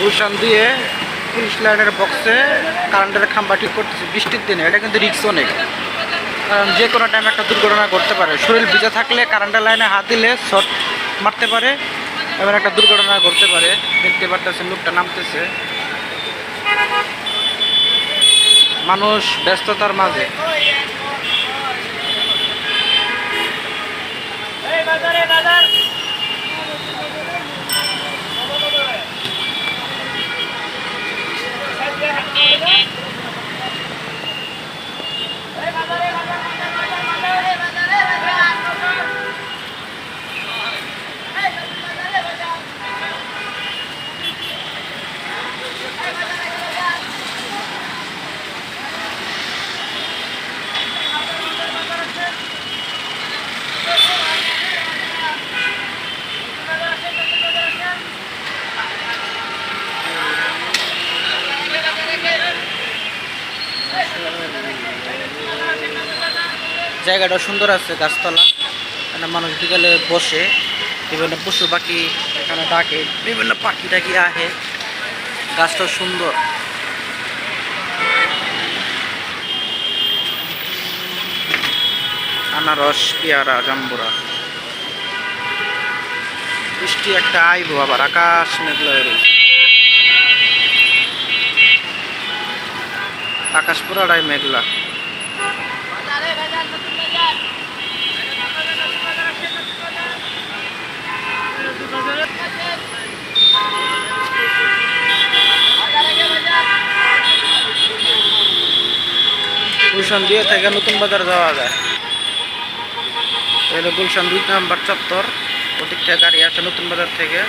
গুলশান দিয়ে পুলিশ লাইনের বক্সে কারেন্টের খাম্বা ঠিক করতেছে। বৃষ্টির দিনে, এটা কিন্তু রিক্স অনেক। কারণ যে কোনো টাইমে একটা দুর্ঘটনা ঘটতে পারে। শরীর ভিজে থাকলে কারেন্টের লাইনে হাত দিলে শর্ট মারতে পারে, এবার একটা দুর্ঘটনা ঘটতে পারে। দেখতে পারতেছে লোকটা নামতেছে। মানুষ ব্যস্ততার মাঝে। জায়গাটা সুন্দর আছে, গাছতলা। এখানে মানুষ বিকালে বসে, বিভিন্ন পশু পাখি এখানে ডাকে, বিভিন্ন পাখি টাকি আহে। গাছটা সুন্দর। আনারস, পেয়ারা, জাম্বুরা। বৃষ্টি একটা আইব আবার, আকাশ মেঘলা রয়েছে। আকাশ পুরাটাই মেঘলা। গুলশান দিয়ে থেকে নতুন বাজার যাওয়া যায়। গুলশান দুই নাম্বার চত্বর। ওদিকটা গাড়ি আসে নতুন বাজার থেকে।